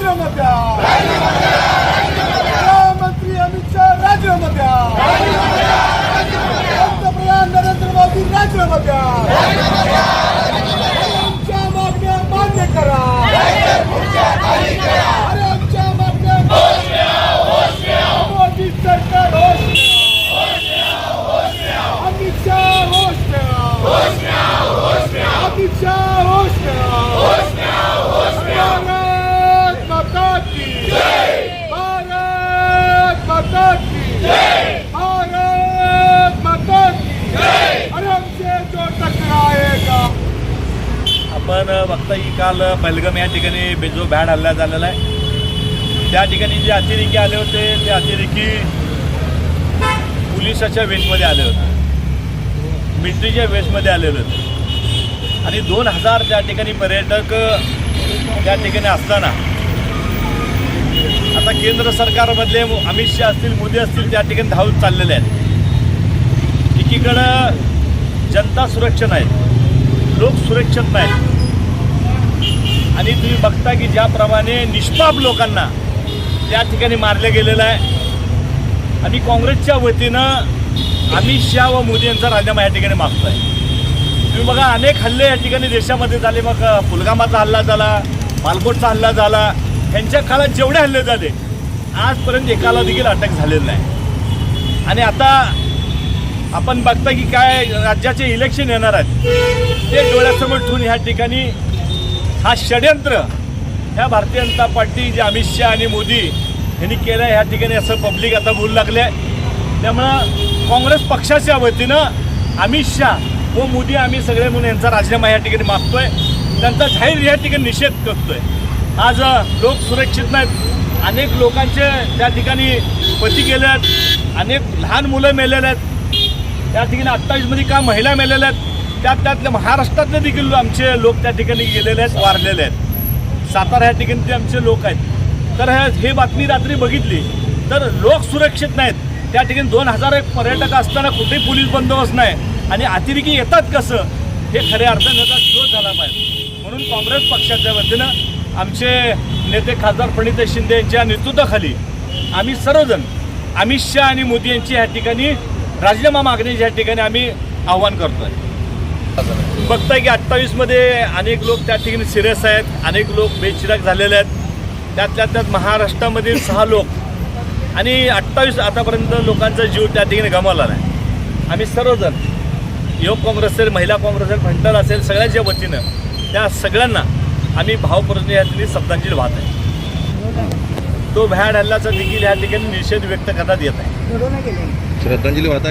Radio Mondiale! Radio Mondiale! Radio Mondiale! Radio आपण बघता की काल पहलगाम या ठिकाणी बे- जो बॅड हल्ला झालेला आहे. त्या ठिकाणी जे अतिरेकी आले होते ते अतिरेकी पोलिसाच्या वेशमध्ये आले होते. मिलिटरीच्या वेशमध्ये आलेले होते. आणि दोन हजार त्या ठिकाणी पर्यटक त्या ठिकाणी असताना आता केंद्र सरकारमधले अमित शहा असतील मोदी असतील त्या ठिकाणी धावत चाललेले आहेत. एकीकडं जनता सुरक्षित आहे लोक सुरक्षित नाहीत. आणि तुम्ही बघता की ज्याप्रमाणे निष्पाप लोकांना त्या ठिकाणी मारलं गेलेलं आहे. आणि काँग्रेसच्या वतीनं अमित शहा व मोदी यांचा राजीनामा या ठिकाणी आहे तुम्ही बघा अनेक हल्ले या ठिकाणी देशामध्ये झाले. मग पुलगामाचा हल्ला झाला मालकोटचा हल्ला झाला. यांच्या काळात जेवढे हल्ले झाले आजपर्यंत एकाला देखील अटक झालेलं नाही. आणि आता आपण बघता की काय राज्याचे इलेक्शन येणार आहेत ते डोळ्यासमोर ठेवून ह्या ठिकाणी हा षडयंत्र. ह्या भारतीय जनता पार्टी जे अमित शहा आणि मोदी यांनी केलं ह्या ठिकाणी असं पब्लिक आता बोलू लागले त्यामुळं काँग्रेस पक्षाच्या वतीनं अमित शहा व मोदी आम्ही सगळे म्हणून यांचा राजीनामा या ठिकाणी मागतोय. त्यांचा जाहीर या ठिकाणी निषेध करतोय. आज लोक सुरक्षित नाहीत. अनेक लोकांचे त्या ठिकाणी पती गेले आहेत अनेक लहान मुलं मेलेले आहेत. त्या ठिकाणी अठ्ठावीसमध्ये का महिला मेलेल्या आहेत? त्यात त्यातले महाराष्ट्रातले देखील आमचे लोक त्या ठिकाणी गेलेले आहेत वारलेले आहेत. सातारा ह्या ठिकाणी ते आमचे लोक आहेत. तर हे हे बातमी रात्री बघितली तर लोक सुरक्षित नाहीत. त्या ठिकाणी दोन हजार एक पर्यटक असताना कुठेही पोलीस बंदोबस्त नाही. आणि अतिरेकी येतात कसं? हे खऱ्या अर्थानं त्याचा शोध झाला पाहिजे. म्हणून काँग्रेस पक्षाच्या वतीनं आमचे नेते खासदार प्रणित शिंदे यांच्या नेतृत्वाखाली आम्ही सर्वजण अमित शहा आणि मोदी यांची ह्या ठिकाणी राजीनामा मागण्याची ह्या ठिकाणी आम्ही आव्हान आहे बघताय की अठ्ठावीसमध्ये अनेक लोक त्या ठिकाणी सिरियस आहेत. अनेक लोक बेचिराक झालेले आहेत. त्यातल्या त्यात महाराष्ट्रामधील सहा लोक आणि अठ्ठावीस आतापर्यंत लोकांचा जीव त्या ठिकाणी गमावला नाही. आम्ही सर्वजण युवक काँग्रेस असेल महिला काँग्रेस असेल भंडार असेल सगळ्यांच्या वतीनं त्या सगळ्यांना आम्ही भावपूर्ण या ठिकाणी शब्दांची वाहत आहे. तो भ्याड हल्ल्याचा देखील या ठिकाणी निषेध व्यक्त करण्यात येत आहे. श्रद्धांजली वाहता